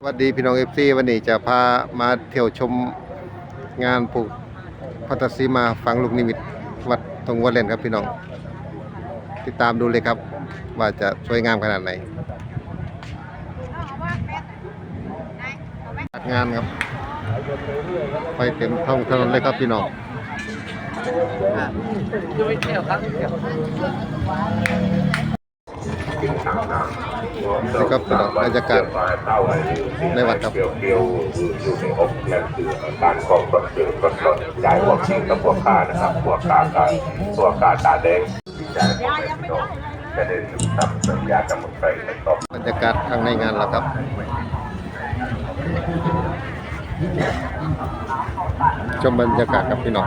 สวัสดีพี่น้องเอฟซีวันนี้จะพามาเที่ยวชมงานปลูกพัตตสีมาฝังลูกนิมิตวัดตรงวัดเล่นครับพี่น้อง ติดตามดูเลยครับ ว่าจะสวยงามขนาดไหนจัดงานครับ ไปเต็มท้องถนนเลยครับพี่น้องนี่ครับ พี่น้องบรรยากาศในวัดครับเปียวอยู่ในอกนั่นคือการครอบครองเกิดก็ลดจ่ายพวชิงกับพวกข้านะครับพวกกาการพวกกาตาแดงจ่ายพวกเป็นดอกจะได้ถึงทำสัญญากับมึงไปในต่อบรรยากาศข้างในงานแล้วครับชมบรรยากาศครับพี่น้อง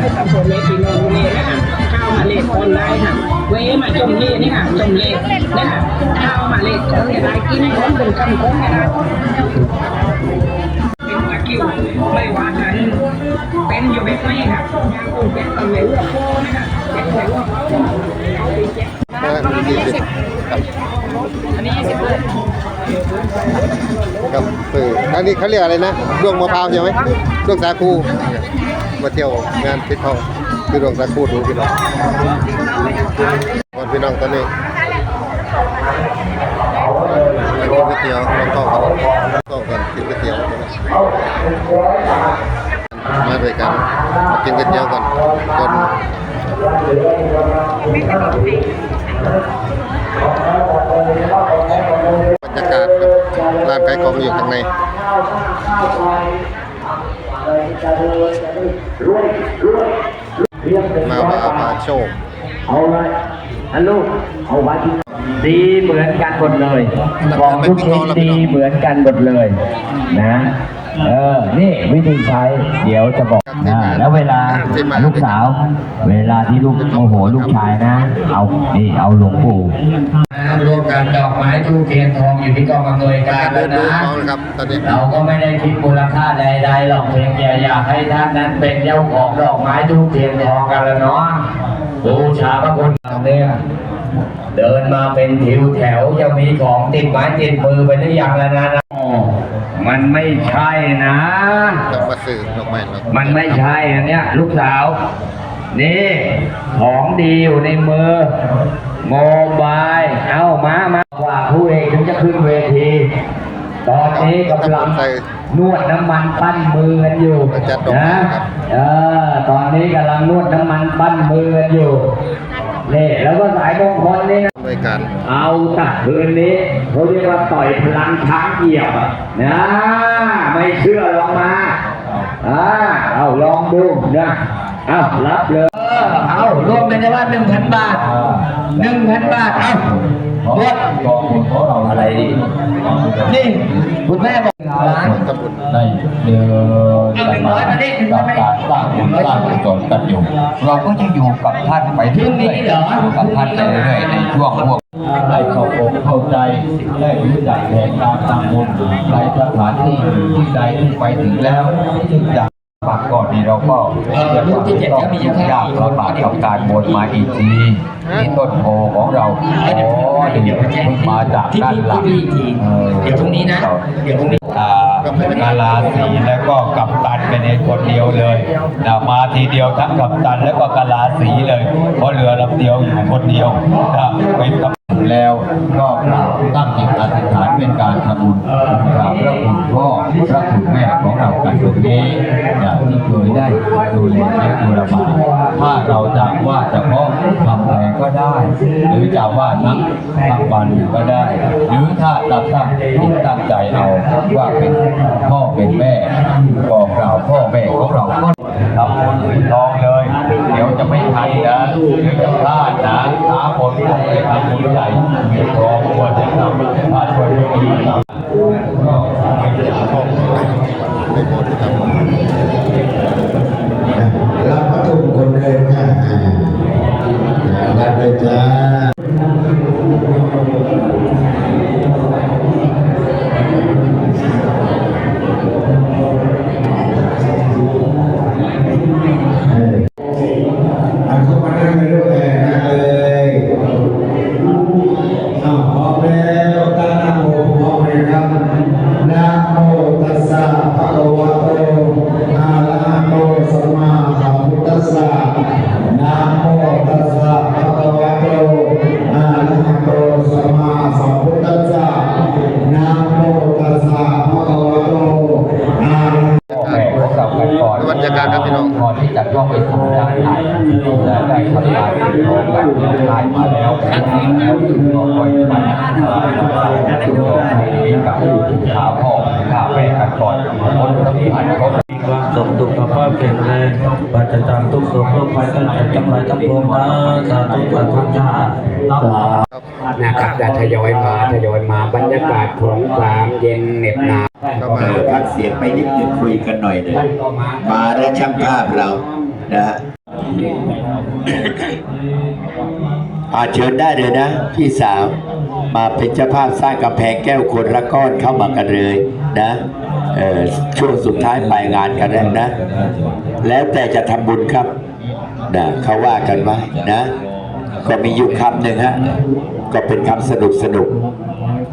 ให้กับคนเล็กที่โน่นนี่นะคะข้าวมาเล็ดคนได้ค่ะเว้มาจมนี่นี่ค่ะจมเล็ดนะคะข้าวมาเล็ดคนเนี่ยได้กินคนเป็นคำคนเนี่ยได้เป็นตะกิ้วไม่ว่ากันเป็นอยู่แบบไหนค่ะยางคงเป็นตำแหน่งหัวโค้นะคะเป็นตำแหน่งหัวเขาเขาไปเจ็บ ครับคืออันนี้เขาเรียกอะไรนะดวงมะพร้าวใช่ไหมดวงสาคูมาเที่ยวงานปิดทองคือดวงสาคูดูพี่น้องวันพี่น้องตอนนี้มากินก๋วยเตี๋ยวลองเข้ากันเข้ากันกินก๋วยเตี๋ยวมาด้วยกันมากินก๋วยเตี๋ยวกันคนบรรยากาศ รับร้านขายของอยู่ข้างในมาว่ามาโชคเอาเลยฮัลโหลเอาไว้ที่ดีเหมือนกันหมดเลยของทุกชิ้นดีเหมือนกันหมดเลยนะเออ นี่วิธีใช้ เดี๋ยวจะบอกนะแล้วเวลาลูกสาว เวลาที่ลูกโมโหลูกชายนะ เอา นี่ เอาหลวงปู่ รวมกันดอกไม้ทูบเทียนทองอยู่ที่กองอำนวยการเดิแล้วนดูนะเขาเลยครับตอนนี้เราก็ไม่ได้คิดมูลค่าใดๆหรอกเพียงแค่อยากให้ท่านนั้นเป็นเจ้าของดอกไม้ทูบเทียนทองกันแล้วเนาะบูชาพระคุณเนี่ยเดินมาเป็นทิวแถวยังมีของติดไม้ติดมือไปหรือยังแล้วนะนะอ๋อมันไม่ใช่นะต้องมาซื้อดอกไม้เนาะมันไม่ใช่อันเนี้ยลูกสาว นี่ของดีอยู่ในมือโมบายเอามามาว่าผู้เอกถึงจะขึ้นเวที ตอนนี้กำลังนวดน้ำมันปั้นมือกันอยู่นะเออตอนนี้กำลังนวดน้ำมันปั้นมือกันอยู่นี่แล้วก็สายมงคลนี่นะด้วยกัน เอาตัดคืนนี้เขาเรียกว่าต่อยพลังช้างเหยียบอะนะไม่เชื่อลองมาอ่าเอาลองดูนะเอารับเลย เออเอารวมเป็นว่าหนึ่งพันบาทหนึ่งพันบาท เอาหมดกองทุนของเราอะไรดีนี่คุณแม่บอกร้านทำบุญได้เดินทางกับการสร้างบุญสร้างกุศลกันอยู่ เราก็จะอยู่กับท่านไปเรื่อยๆอยู่กับท่านไปเรื่อยๆในช่วงพวก ได้เข้าอกเข้าใจได้รู้จักแผนการทำบุญในสถานที่ที่ใดที่ไปถึงแล้วซึ่งจาก ปากก่อนนี้เราก็จะต้องต้องยากลำบากกับการบนมาอีกทีนี่ต้นโพของเราอ๋อเดี๋ยวพิ่งมาจากด้านหลังเดี๋ยวพรุ่งนี้นะเดี๋ยวพรุ่งนี้อ่ากาลาสีแล้วก็กับตันเป็นในคนเดียวเลยนะมาทีเดียวทั้งกับตันแล้วก็กาลาสีเลย เพราะเรือลำเดียวอยู่คนเดียวนะเป็นกับแล้วก็กล่าวตั้งจิตอธิษ เป็นการทำบุญกราบพระคุณพ่อพระคุณแม่ของเรากันตรงนี้อย่างที่เคยได้ดูแลเลี้ยงดูระบาถ้าเราจะว่าเฉพาะทำแผลก็ได้ หรือจะว่านักทำบันก็ได้ หรือถ้าเราตั้งจิตตั้งใจเอาว่าเป็นพ่อเป็นแม่บอกกล่าวพ่อแม่ของเราก็ทำบุญอื่องเลย เดี๋ยวจะไม่ทันนะเดี๋ยวจะพลาดนะหาคนที่ไปทำบุญใหญ่มีรอควรจะ พองก่อนที่จะย่องไปทำงานไหนและได้ทำงายที่ของแบบนี้ได้มาแล้วแล้วถึงก็ปล่อยไปกับข้าพ่อข้าแม่กันก่อนที่ผ่านเขา สุขสุขภาพแข็งแรงปัจจัยตามทุกสุขโรคภัยกันเจ็บจำไรทั้งปวงนะสาธุสาธุจ้านะครับจะทยอยมาทยอยมาบรรยากาศของความเย็นเหน็บหนาวเข้ามาพักเสียงไปนิดนึงคุยกันหน่อยหนึงมาแล้ช่างภาพเรานะฮะอาเชิญได้เลยนะ พี่สาว มาเป็นเจ้าภาพสร้างกำแพงแก้วคนละก้อนเข้ามากันเลยนะ ช่วงสุดท้ายปลายงานกันแล้วนะ แล้วแต่จะทำบุญครับนะเขาว่ากันไว้นะ ก็มีอยู่คำหนึ่งฮะ ก็เป็นคำสนุกสนุก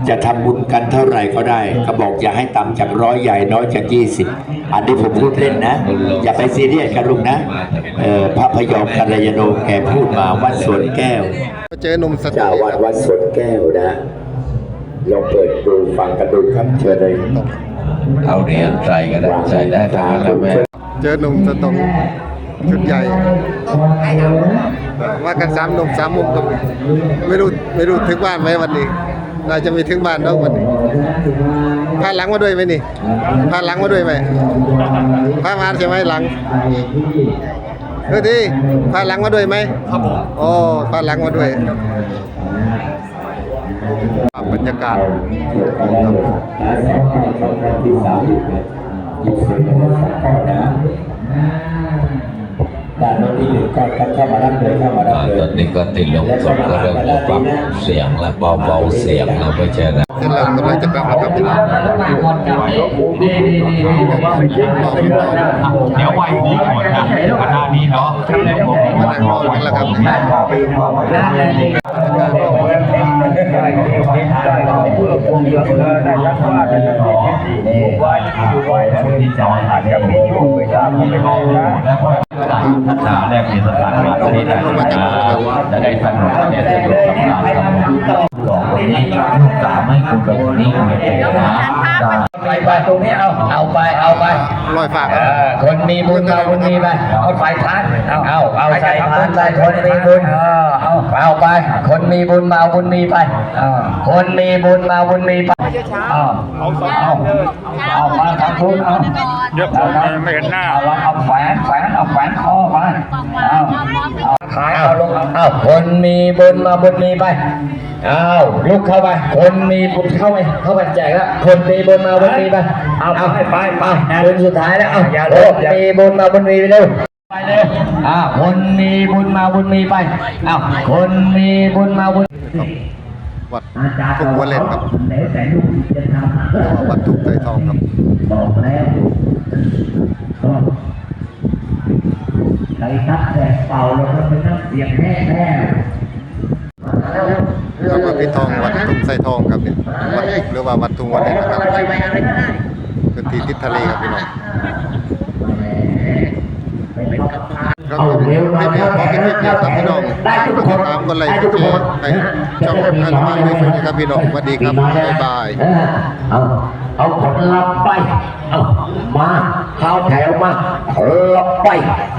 จะทำบุญกันเท่าไหร่ก็ได้ ก็บอกอย่าให้ต่ำจากร้อยใหญ่น้อยจากยี่สิบอันนี้ผมพูดเล่นนะ อย่าไปซีเรียสกันลุงนะเออพระพยอมกัลยาโนแกพูดมาวัดสวนแก้ว เจอหนุ่มสตูเจ้าวัดวัดสวนแก้วนะ ลองเปิดดูฟังกันดูครับเชิญเลยเอาเหรียญใส่ก็ได้ใส่ได้ทั้งนั้นแล้วแม่เจอหนุ่มสตงชุดใหญ่ว่ากันสามหนุ่มสามมุมครับไม่รู้ไม่รู้ถึงบ้านไหมวันนี้น่าจะมีถึงบ้านแล้ววันนี้พาหลังมาด้วยไหมนี่พาหลังมาด้วยไหมพามาใช่ไหมหลังเฮ้ยดีพาหลังมาด้วยไหมครับผมโอ้พาหลังมาด้วย บรรยากาศด้านโน้นที่หนึ่งก็เข้ามารับเลยเข้ามารับเลยตอนนี้ก็ติดลงสดก็เริ่มจะปรับเสียงและเบาๆเสียงแล้วไม่ใช่นะเสร็จแล้วกำลังจะกลับแล้วครับพี่น้องเดี๋ยววันนี้ก่อนนะคณะนี้เนาะมานั่งรอกันแล้วครับ ทักษะแรกมีสถานที่นี้ได้จะได้สนุกเนี่ยสนุกกับการทำบุญหลอกค นี้ลูกสาวให้คุณไปคนนี้คุณไปนะไปไปตรงนี้เอาเอาไปเอาไปลอยฝากคนมีบุญมาบุญมีไปเอาใส่ทานเอาเอาเอาใส่ทานใส่คนมีบุญเอาเอาไป คนมีบุญมาบุญมีไปคนมีบุญมาบุญมีไปเอาเอาเอาเอาไปทางคุณเอาเยอะไม่เห็นหน้าเอาเอาแขวนแขวนเอาแขวนคอไปเอาเอา ขายเอาลงเอาเอาคนมีบุญมาบุญมีไปเอาลุกเข้าไป คนมีบุญเข้าไปเข้าไปแจกแล้วคนมีบุญมาบุญมีไปเอาเอาไปไปไปบุญสุดท้ายแล้วเอาคนมีบุญมาบุญมีไปเร็วไปเลยอ่าคนมีบุญมาบุญมีไปอ้าวคนมีบุญมาบุญวัดทุกวันเล่นครับวัดทุกไตรทองครับบอกแล้วใครทัก แต่เป่าแล้วก็เป็นน้ำเสียงแห้งแห้งแล้วก็พี่ทองวัดทุกไตรทองครับเนี่ยวัดหรือว่าวัดทุกวันเล่นนะครับพื้นที่ติดทะเลครับพี่น้องครับไม่มีขอเป็นเพียงครับพี่น้องกดตามกันเลยแชร์ให้ช่องท่านมาด้วยนะครับพี่น้องสวัสดีครับบ๊ายบายเอาเอาผลลัพธ์ไปเอามาเข้าแถวมาผลลัพธ์ไป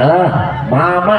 เออมามา